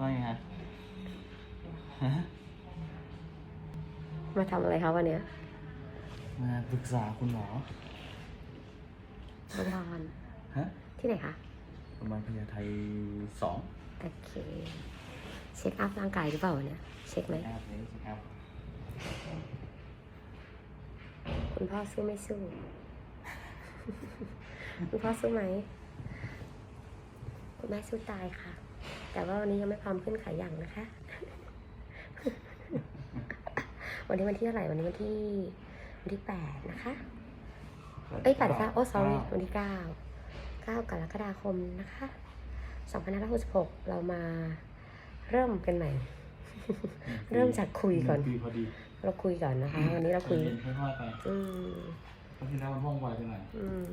ว่าไงฮะฮะมาทำอะไรคะวันเนี้ยมาปรึกษาคุณหมอโรงพยาบาลฮะที่ไหนคะโรงพยาบาลพญาไทสองโอเคเช็คอัพร่างกายหรือเปล่าเนี่ยเช็คไหมแอปนี้สิครับคุณพ่อสู้ไม่สู้ คุณพ่อสู้ไหมคุณแม่สู้ตายค่ะ แต่ว่าวันนี้ยังไม่พร้อมขึ้นขายอย่างนะคะ วันนี้วันที่เท่าไหร่วันนี้วันที่วันที่แปดนะคะ เอ้ยแปดเก้าโอ้ sorry วันที่เก้าเก้ากรกฎาคมนะคะสองพันห้าร้อยหกสิบหกเรามาเริ่มกันใหม่ เริ่มจากคุยก่อนหงปีพอดีเราคุยก่อนนะคะ วันนี้เราคุยใจเย็นค่อยๆไปอืมเพราะที่แล้วมันว่องไวไปหน่อยอืม